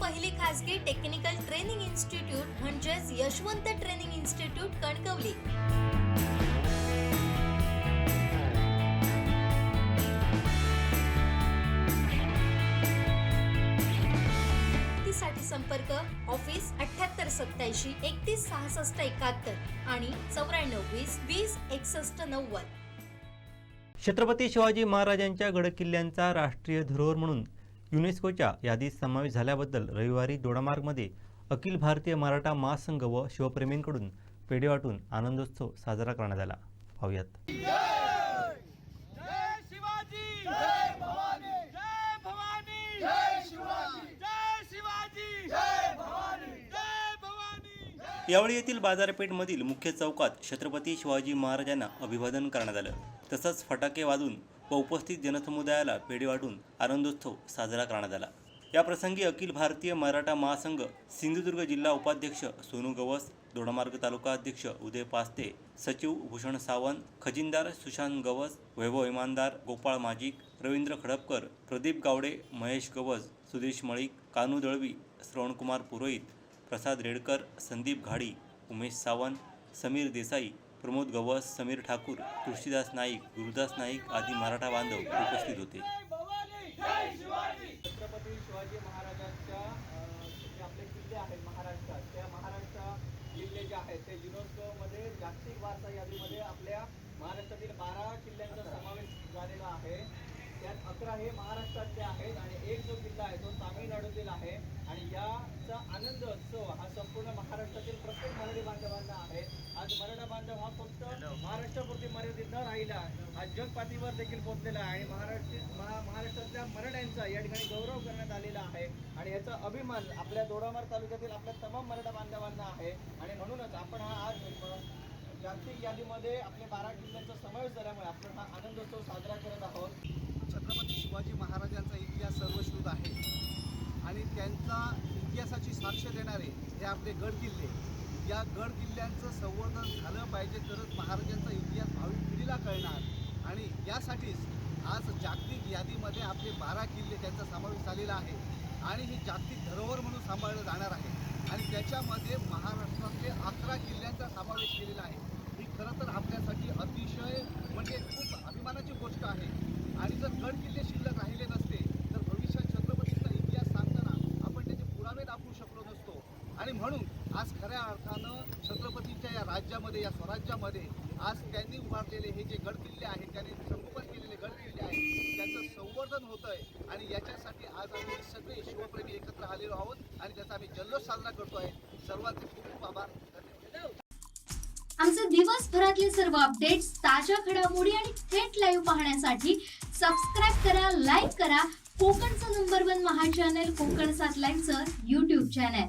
पहिली खासगी technical training institute म्हणजेच यशवंत ट्रेनिंग इन्स्टिट्यूट कणकवली. साठी संपर्क ऑफिस अठ्याहत्तर सत्याऐंशी एकतीस सहासष्ट एकाहत्तर आणि चौऱ्याण्णव वीस वीस एकसष्ट नव्वद. छत्रपती शिवाजी महाराजांच्या गडकिल्ल्यांचा राष्ट्रीय धरोहर म्हणून युनेस्कोच्या यादीत समावेश झाल्याबद्दल रविवारी दोडामार्गमध्ये अखिल भारतीय मराठा महासंघ व शिवप्रेमींकडून पेढे वाटून आनंदोत्सव साजरा करण्यात आला. पाहूयात. यावेळी येथील बाजारपेठमधील मुख्य चौकात छत्रपती शिवाजी महाराजांना अभिवादन करण्यात आलं. तसंच फटाके वाजून व उपस्थित जनसमुदायाला पेढे वाटून आनंदोत्सव साजरा करण्यात आला. या प्रसंगी अखिल भारतीय मराठा महासंघ सिंधुदुर्ग जिल्हा उपाध्यक्ष सोनू गवस दोडामार्ग तालुका अध्यक्ष उदय पास्ते सचिव भूषण सावंत खजिनदार सुशांत गवस वैभव इमानदार गोपाळ माजिक रवींद्र खडपकर प्रदीप गावडे महेश गवस सुदेश मळिक कानू दळवी श्रवणकुमार पुरोहित प्रसाद रेडकर संदीप घाडी उमेश सावंत समीर देसाई प्रमोद गवस समीर ठाकूर तुळशीदास नाईक गुरुदास नाईक आदी मराठा बांधव उपस्थित होते. छत्रपती शिवाजी महाराजांच्या जे आपले किल्ले आहेत महाराष्ट्रात त्या महाराष्ट्र किल्ले जे आहेत ते युनेस्कोमध्ये जागतिक वारसा यादीमध्ये आपल्या महाराष्ट्रातील बारा किल्ल्यांचा समावेश झालेला आहे. त्यात अकरा हे महाराष्ट्रातले आहेत आणि एक जो किल्ला आहे तो तामिळनाडूतील आहे. आणि याचा आनंद उत्सव हा संपूर्ण महाराष्ट्रातील प्रत्येक मराठी बांधवांना आहे. आज मराठा बांधव हा फक्त महाराष्ट्रापुरती मर्यादित न राहिला हा जगपातीवर देखील पोहोचलेला आहे. आणि महाराष्ट्र महा महाराष्ट्रातल्या मराठ्यांचा या ठिकाणी गौरव करण्यात आलेला आहे आणि याचा अभिमान आपल्या दोडामार तालुक्यातील आपल्या तमाम मराठा बांधवांना आहे. आणि म्हणूनच आपण हा आज जागतिक यादीमध्ये आपल्या बारा जिल्ह्यांचा समावेश झाल्यामुळे आपण हा आनंदोत्सव साजरा करत आहोत. छत्रपती शिवाजी महाराजांचा इतिहास सर्वश्रुत आहे. आणि त्यांचा इतिहासाची साक्ष देणारे हे आपले गड किल्ले. या गड किल्ल्यांचं संवर्धन झालं पाहिजे तरच महाराजांचा इतिहास भावी पिढीला कळणार. आणि यासाठीच आज जागतिक यादीमध्ये आपले बारा किल्ले त्यांचा समावेश झालेला आहे. आणि ही जागतिक धरोहर म्हणून सांभाळलं जाणार आहे. आणि त्याच्यामध्ये महाराष्ट्रातले अकरा किल्ल्यांचा समावेश केलेला आहे. ही खरं तर आपल्यासाठी अतिशय म्हणजे खूप अभिमानाची गोष्ट आहे. आणि जर गड किल्ले शिल्लक राहिले नसते तर भविष्यात छत्रपतींचा इतिहास सांगताना आपण त्याचे पुरावे दाखवू शकलो नसतो. आणि म्हणून आज खऱ्या अर्थानं छत्रपतींच्या या राज्यामध्ये या स्वराज्यामध्ये आज त्यांनी उभारलेले हे जे गड किल्ले आहेत त्यांनी संगोपन केलेले गडकिल्ले आहेत त्यांचं संवर्धन होतं आहे आणि याच्यासाठी आज आम्ही सगळे शिवप्रेमी एकत्र आलेलो आहोत आणि त्याचा आम्ही जल्लोष साजरा करतो आहे सर्वांचे खूप खूप आभार. धन्यवाद. आमचे दिवसभरातले सर्व अपडेट्स ताज्या घडामोडी आणि थेट लाईव्ह पाहण्यासाठी सबस्क्राईब करा लाईक करा. कोकणचं नंबर वन महा चॅनल कोकण सात लाईव्हचं युट्यूब चॅनल